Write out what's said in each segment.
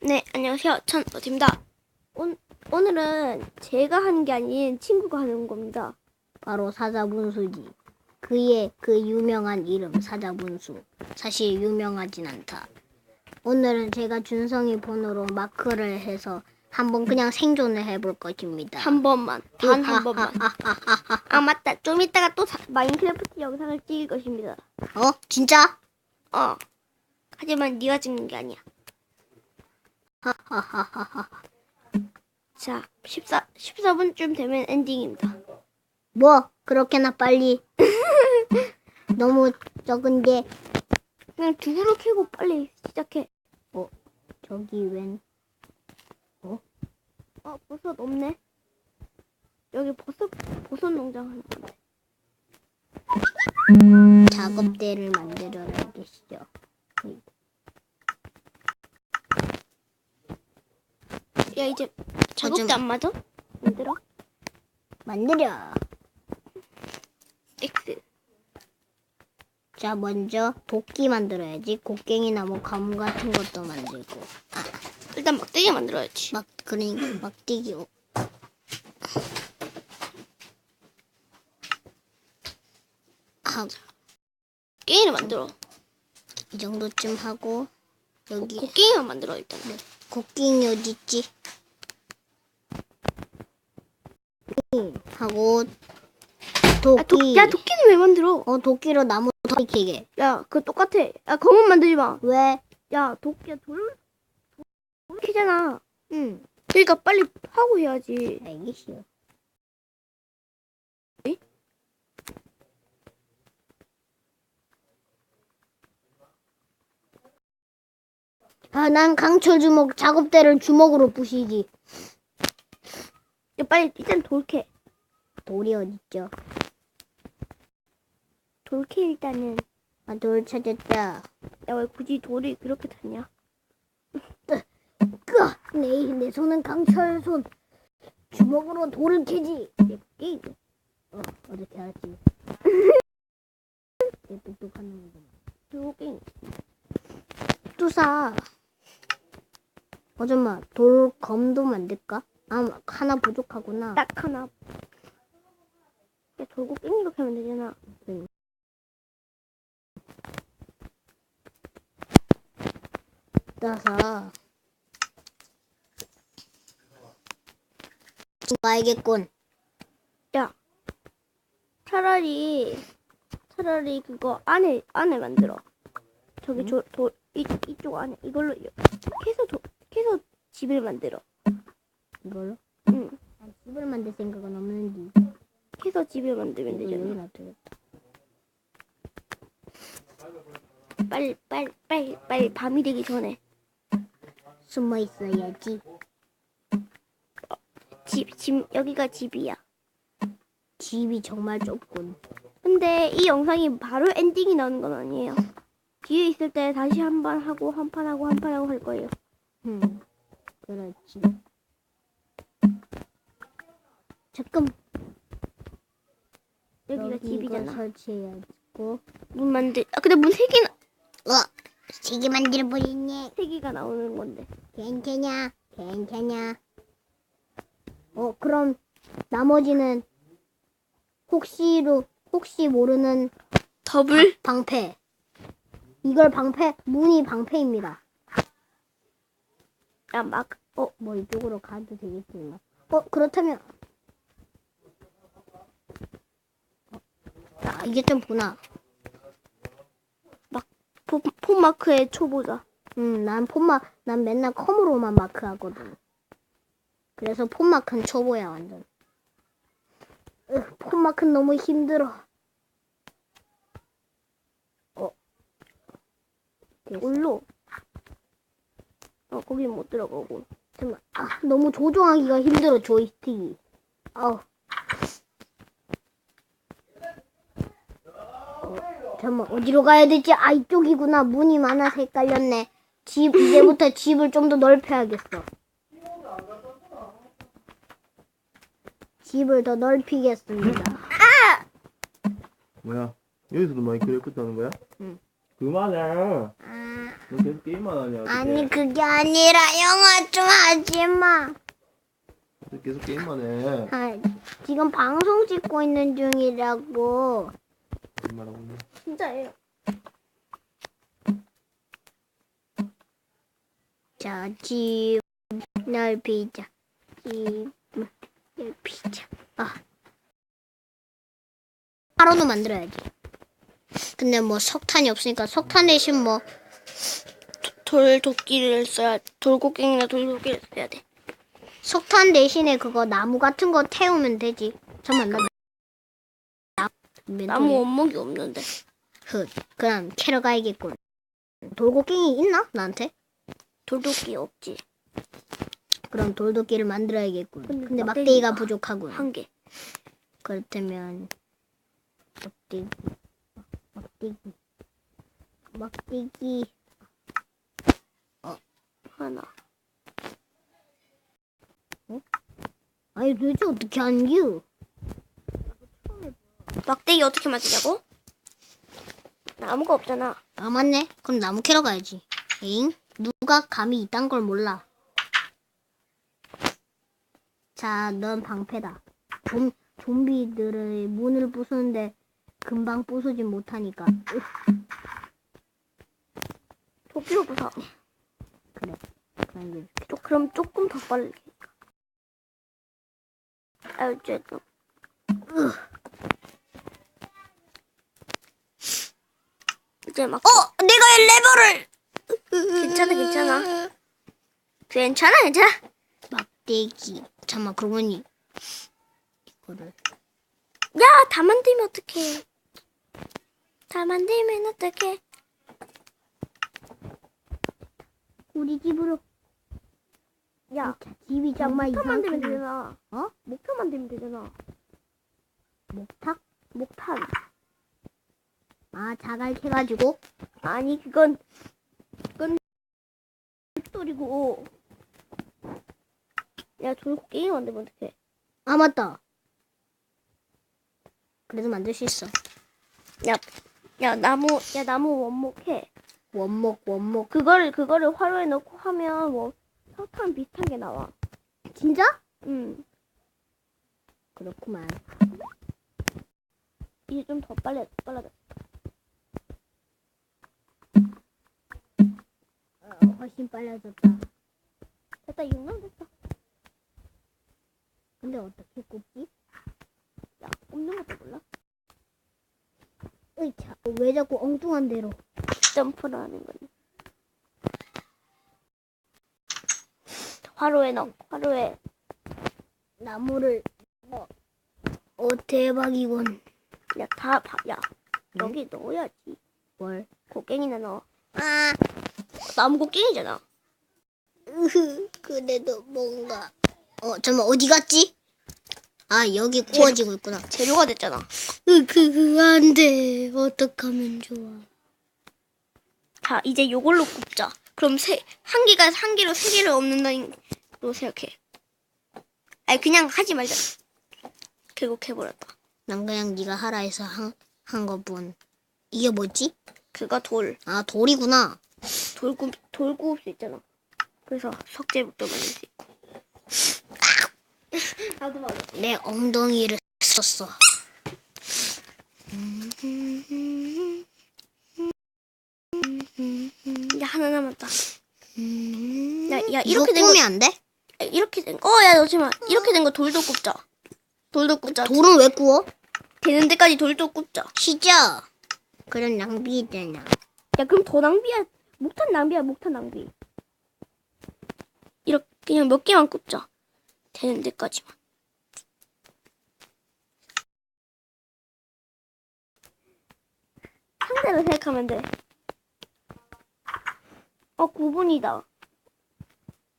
네, 안녕하세요. 천어입니다 오늘은 제가 하는 게 아닌 친구가 하는 겁니다. 바로 사자분수지. 그의 그 유명한 이름 사자분수. 사실 유명하진 않다. 오늘은 제가 준성이 번호로 마크를 해서 한번 그냥 생존을 해볼 것입니다. 한 번만, 단 한 번만. 아 맞다. 좀 이따가 또 사- 마인크래프트 영상을 찍을 것입니다. 어? 진짜? 어. 하지만 네가 찍는 게 아니야. 하하하하하. 자, 14 14분쯤 되면 엔딩입니다. 뭐 그렇게나 빨리? 너무 적은데 그냥 두구를 켜고 빨리 시작해. 저기 웬? 어, 버섯 없네. 여기 버섯 버섯 농장 하는 건데. 작업대를 만들어 야겠죠. 야, 이제 좀- 안 맞아? 만들어? 만들어. X. 자 먼저 도끼 만들어야지. 곡괭이 나무 가무 같은 것도 만들고. 일단 막대기 만들어야지. 막 그린 막 뛰기. 어, 아, 게임을 만들어. 이 정도쯤 하고 여기 곡괭이만 만들어 일단. 곡괭이 어디 있지? 하고 아, 도, 도끼. 야 도끼는 왜 만들어? 어 도끼로 나무 더 캐게. 야 그거 똑같아. 야 검은 만들지 마. 왜? 야 도끼야 돌돌 캐잖아. 응. 그러니까 빨리 하고 해야지. 알겠어요. 네? 아, 난 강철 주먹 작업대를 주먹으로 부시지. 야 빨리 일단 돌 캐. 돌이 어딨죠? 돌캐 일단은. 아, 돌 찾았다. 야 왜 굳이 돌이 그렇게 탔냐? 끄! 내, 내 손은 강철 손. 주먹으로 돌을 캐지. 게임. 어, 어떻게 알았지? 얘 똑똑한. 그리고 게임. 뚜사. 어, 잠만. 돌 검도 만들까? 아, 하나 부족하구나. 딱 하나. 야 돌고 게임 이렇게 하면 되잖아. 따서. 가야겠군. 야 차라리 차라리 그거 안에 안에 만들어. 저기 저, 돌 이, 이쪽 안에 이걸로 캐서 도, 캐서 집을 만들어. 이걸로? 응. 아, 집을 만들 생각은 없는데. 캐서 집을 만들면 이거 여기 되잖아. 놔두겠다. 빨리 빨리 빨리 빨리 밤이 되기 전에 숨어 있어야지. 집 집 여기가 집이야. 집이 정말 좁군. 근데 이 영상이 바로 엔딩이 나오는 건 아니에요. 뒤에 있을 때 다시 한 번 하고 한 판 하고 한 판 하고 할 거예요. 음, 그렇지. 잠깐. 여기가 여기 집이잖아. 이거 설치해야겠고. 문 만들. 아 근데 문 세 개나 어, 세개 만들어 버렸네. 세 개가 나오는 건데. 괜찮냐? 괜찮냐? 어, 그럼 나머지는 혹시로 혹시 모르는 더블 방패. 이걸 방패 문이 방패입니다. 야막 어, 뭐 이쪽으로 가도 되겠지만. 어, 그렇다면 어, 아, 이게 좀 보나. 폰, 폰 마크의 초보자. 음, 난 폰마, 난 맨날 컴으로만 마크하거든. 그래서 폰마크는 초보야, 완전. 으, 폰마크는 너무 힘들어. 어. 올로. 어 거기 못 들어가고. 잠깐만. 아, 너무 조종하기가 힘들어, 조이스틱이. 아우. 어, 잠깐만, 어디로 가야 되지? 아, 이쪽이구나. 문이 많아서 헷갈렸네. 집, 이제부터 집을 좀 더 넓혀야겠어. 집을 더 넓히겠습니다. 뭐야? 여기서도 마이크래프트 하는 거야? 응. 그만해. 아, 너 계속 게임만 하냐? 어떡해? 아니 그게 아니라 영화 좀 하지 마. 너 계속 게임만 해. 아, 지금 방송 찍고 있는 중이라고. 게임만 하고 있네. 진짜예요. 자, 집 넓히자. 집 넓히자. 아. 하루도 만들어야지. 근데 뭐 석탄이 없으니까 석탄 대신 뭐 돌 도끼를 써야 돌고갱이나 돌도끼를 써야 돼. 석탄 대신에 그거 나무 같은 거 태우면 되지. 잠깐만 나 나- 나무 원목이 없는데. 흑. 그럼 캐러 가야겠군. 돌고갱이 있나? 나한테? 돌도끼 없지. 그럼 돌도끼를 만들어야겠군. 근데 근데 막대기가 막대기가 부족하군. 한 개. 그렇다면 막대기 막대기 막대기 하나. 아니 도대체 어떻게 한겨? 막대기 어떻게 만드냐고? 나무가 없잖아. 아 맞네. 그럼 나무 캐러 가야지. 엥? 누가 감히 이딴 걸 몰라? 자, 넌 방패다. 좀 좀비들의 문을 부수는데 금방 부수지 못하니까. 으, 도끼로 부숴. 그래. 그런 게 조, 그럼 조금 더 빨리. 아유, 막. 어! 내가 레버를! 괜찮아, 괜찮아. 괜찮아, 괜찮아. 막대기. 잠만 그러고 보니 이거를 야, 다 만들면 어떡해. 다 만들면 어떡해. 우리 집으로. 야, 자, 집이 야, 정말 목탄 만들면 되잖아. 어? 목탄 만들면 되잖아. 목탁? 목탄. 아 자갈 캐가지고 아니, 그건, 그건, 돌이고. 야, 돌고 게임 만들면 어떡해. 아 맞다. 그래도 만들 수 있어. 야, 야, 나무, 야, 나무 원목해. 원목 원목. 그거를, 그거를 화로에 넣고 하면 뭐, 석탄 비슷한 게 나와. 진짜? 응. 그렇구만. 이제 좀 더 빨리, 빨라졌어. 어, 훨씬 빨라졌다. 됐다, 6만 됐어. 근데 어떻게 꼽지? 야, 꼽는 것도 몰라? 으이차. 왜 자꾸 엉뚱한 대로? 점프를 하는 거니. 화로에 넣어, 화로에. 나무를 어, 어 대박이군. 야, 다, 봐, 야, 응? 여기 넣어야지. 뭘? 곡괭이나 넣어. 아, 나무 곡괭이잖아. 으흐. 그래도 뭔가. 어 잠깐 어디 갔지? 아 여기 구워지고 있구나. 재료가 됐잖아. 으, 그, 안 돼. 어떡하면 좋아. 자, 이제 요걸로 굽자. 그럼 세, 한 개가 한 개로 세 개를 얻는다는 로 생각해. 아니, 그냥 하지 말자. 결국 해버렸다. 난 그냥 네가 하라 해서 한, 한 것뿐. 이게 뭐지? 그가 돌, 아, 돌이구나. 돌구, 돌구울 수 있잖아. 그래서 석재북도 만들 수 있고. 나도 맞아. 내 엉덩이를 썼어. 이제 하나 남았다. 야, 야, 이렇게 된 거, 꾸면 안 돼? 야, 이렇게 된 거, 어, 야, 마. 이렇게 된 거 돌도 굽자. 돌도 굽자. 돌은 왜 구워? 되는 데까지 돌도 굽자. 진짜. 그런 낭비잖아. 야, 그럼 더 낭비야. 목탄 낭비야, 목탄 낭비. 이렇게 그냥 몇 개만 굽자. 되는 데까지만. 상대로 생각하면 돼. 어, 9분이다.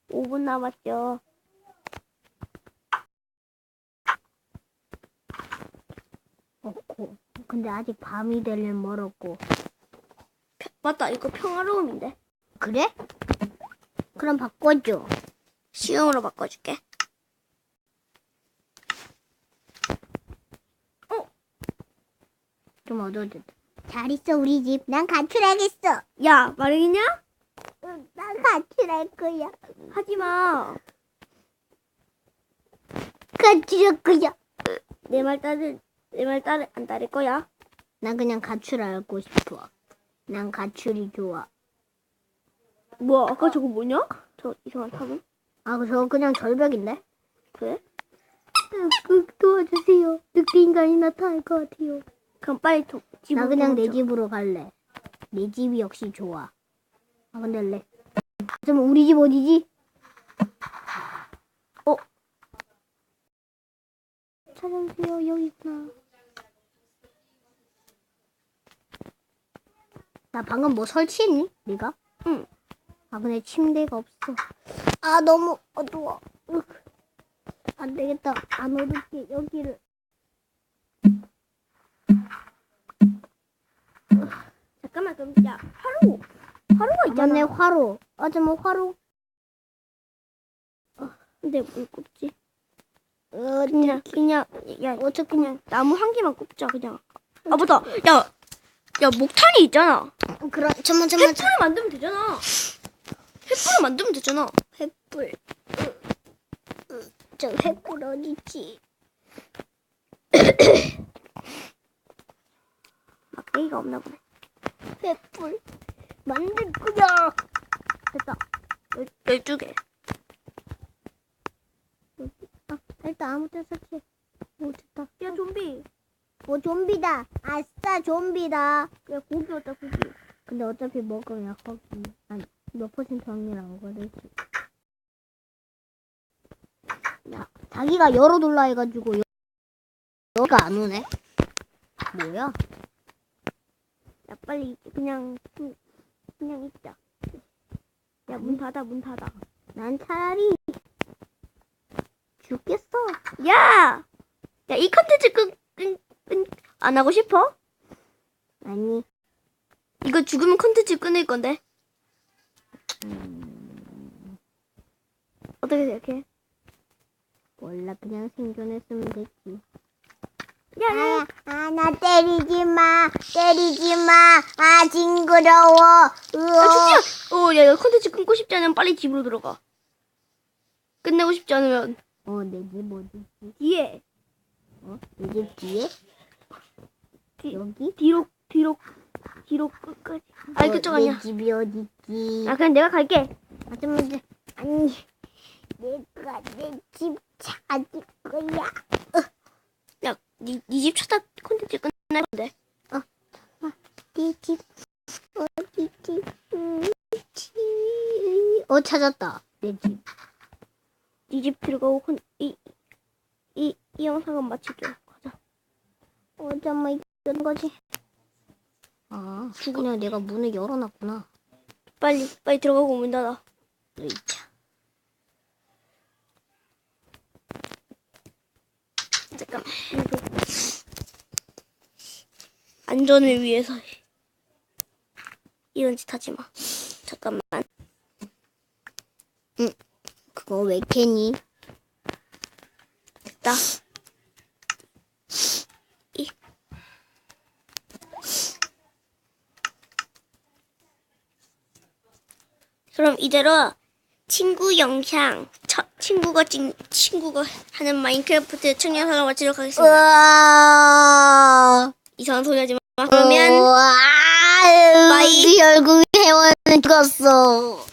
5분 남았죠. 없고. 근데 아직 밤이 되려면 멀었고. 펴- 맞다, 이거 평화로움인데. 그래? 그럼 바꿔줘. 시험으로 바꿔줄게. 좀 어두워졌다. 잘 있어 우리 집. 난 가출하겠어. 야, 말이냐? 가출할 거야. 하지 마. 가출할 거야. 내 말 따를 내말 따를 안 따를 거야. 난 그냥 가출하고 싶어. 난 가출이 좋아. 뭐야 아까 저거 뭐냐? 저 이상한 탑은? 아, 저거 그냥 절벽인데? 그래? 그, 도와주세요. 늑대 인간이 나타날 것 같아요. 그럼 빨리 도, 집으로 나 그냥 내 도망쳐. 집으로 갈래. 내 집이 역시 좋아. 아, 근데 래 잠깐 우리 집 어디지? 어? 찾아주세요. 여기구나. 나 방금 뭐 설치했니? 네가? 응. 아 근데 침대가 없어. 아 너무 어두워. 으. 안 되겠다. 안 어둡게 여기를. 잠깐만 그럼 야 화로 화로가 있잖아. 맞네 화로. 맞아 뭐 화로. 근데 뭘 꼽지? 어, 그냥 그냥 야 어차피 그냥 나무 한 개만 꼽자 그냥. 아 맞다. 야. 야 목탄이 있잖아. 그럼 잠만 잠만 횃불을 만들면 되잖아. 횃불을 만들면 되잖아. 횃불. 저 횃불 어디지? 막대기가 없나 보네. 횃불 만들 거야. 됐다. 열, 열두 개. 아, 일단 아무 데나 설치해. 오 됐다. 야 좀비. 오 좀비다. 아싸 좀비다. 야 고기 왔다 고기. 근데 어차피 먹으면 거기 한몇 퍼센트 확률한 거겠지. 야, 자기가 열어둘라 해가지고 여- 여기가 안 오네. 뭐야? 야 빨리 그냥 좀- 그냥 있자. 야 문 닫아 문 닫아. 난 차라리 죽겠어. 야! 야 이 컨텐츠 끈끈끈안 하고 싶어? 아니, 이거 죽으면 컨텐츠 끊을 건데. 어떻게 생각해? 몰라 그냥 생존했으면 됐지. 야, 야, 아, 나 때리지 마, 때리지 마. 아, 징그러워. 아, 진짜. 어, 야, 야, 컨텐츠 끊고 싶지 않으면 빨리 집으로 들어가. 끝내고 싶지 않으면 어, 내 집 어디지? 뒤에 어? 내 집 뒤에? 뒤- 여기? 뒤로 뒤로 뒤로 끝까지. 어, 그쪽 내 아니야. 집이 어디지? 아, 그냥 내가 갈게. 아, 잠깐만, 아니, 내가 내 집 찾을 거야. 야, 니집 찾아 컨텐츠 끝날 건데. 내집 어디지? 음, 지- 어, 찾았다. 내 집. 니집 들어가고 컨, 이, 이, 이 영상은 마칠게. 가자. 어, 잠깐만, 이런 거지. 아, 그냥 내가 문을 열어놨구나. 빨리 빨리 들어가고 문 닫아. 으이차. 잠깐만. 안전을 위해서 이런 짓 하지 마. 잠깐만. 그거 왜 캐니? 됐다. 그럼 이대로 친구 영상, 첫 친구가 찍, 친구가 하는 마인크래프트 청년사를 마치도록 하겠습니다. 이상한 소리 하지 마. 그러면 우와, 빠이. 네 얼굴 회원은 죽었어.